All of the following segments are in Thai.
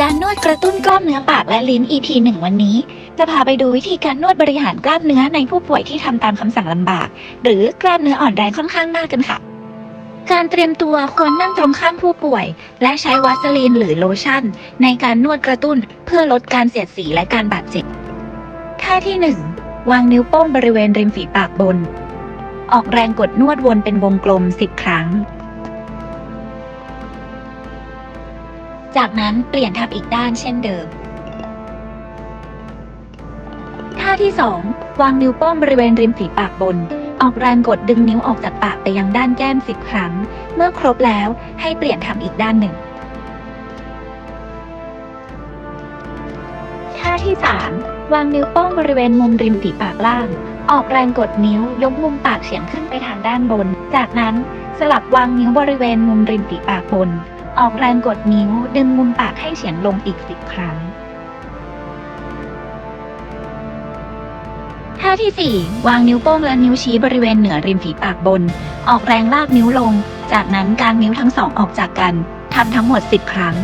การนวดกระตุ้นกล้ามเนื้อปากและลิ้น EP 1 วันนี้ จะพาไปดูวิธีการนวดบริหารกล้ามเนื้อในผู้ป่วยที่ทำตามคำสั่งลำบาก หรือกล้ามเนื้ออ่อนแรงค่อนข้างมากกันค่ะ การเตรียมตัวควรนั่งตรงข้ามผู้ป่วย และใช้วัสลีนหรือโลชั่น ในการนวดกระตุ้นเพื่อลดการเสียดสีและการบาดเจ็บท่าที่ 1 วางนิ้วโป้งบริเวณริมฝีปากบน ออกแรงกดนวดวนเป็นวงกลม 10 ครั้ง จากนั้นเปลี่ยนทำอีกด้านเช่นเดิม ท่าที่ 2 วางนิ้วโป้งบริเวณริมฝีปากบน ออกแรงกดดึงนิ้วออกจากปากไปยังด้านแก้ม10ครั้ง เมื่อครบแล้วให้เปลี่ยนทำอีกด้านหนึ่ง ท่าที่ 3 วางนิ้วโป้งบริเวณมุมริมฝีปากล่าง ออกแรงกดนิ้วยกมุมปากเฉียงขึ้นไปทางด้านบน จากนั้นสลับวางนิ้วบริเวณมุมริมฝีปากบน ออกแรงกดนิ้วดึงมุมปากให้เฉียงลงอีกสิบครั้ง ท่าที่ 4 วางนิ้วโป้งและนิ้วชี้บริเวณเหนือริมฝีปากบน ออกแรงลากนิ้วลง จากนั้นกางนิ้วทั้งสองออกจากกันทำทั้งหมด 10 ครั้ง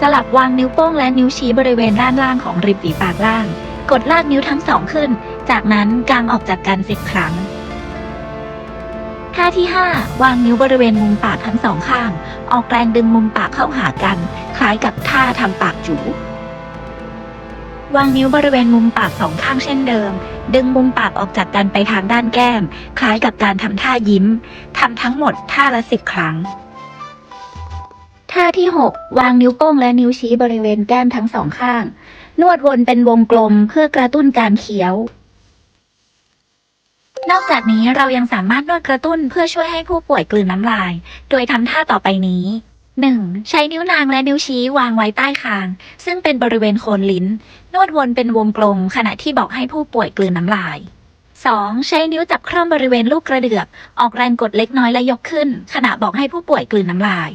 สลับวางนิ้วโป้งและนิ้วชี้บริเวณด้านล่างของริมฝีปากล่าง กดลากนิ้วทั้งสองขึ้น จากนั้นกางออกจากกัน 10 ครั้ง ท่าที่ 5 วางนิ้วบริเวณมุมปากทั้งสองข้าง ออกแรงดึงมุมปากเข้าหากัน คล้ายกับท่าทำปากจูวางนิ้วบริเวณมุมปากสองข้างเช่นเดิม ดึงมุมปากออกจากกันไปทางด้านแก้ม คล้ายกับการทำท่ายิ้มทำทั้งหมดท่าละสิบครั้ง ท่าที่ 6 วางนิ้วโป้งและนิ้วชี้บริเวณแก้มทั้งสองข้าง นวดวนเป็นวงกลมเพื่อกระตุ้นการเคี้ยว นอกจากนี้เรายังสามารถนวดกระตุ้นเพื่อช่วยให้ผู้ป่วยกลืนน้ำลาย โดยทำท่าต่อไปนี้ 1. ใช้นิ้วนางและนิ้วชี้วางไว้ใต้คาง ซึ่งเป็นบริเวณโคนลิ้น นวดวนเป็นวงกลมขณะที่บอกให้ผู้ป่วยกลืนน้ำลาย 2. ใช้นิ้วจับคร่อมบริเวณลูกกระเดือก ออกแรงกดเล็กน้อยและยกขึ้น ขณะบอกให้ผู้ป่วยกลืนน้ำลาย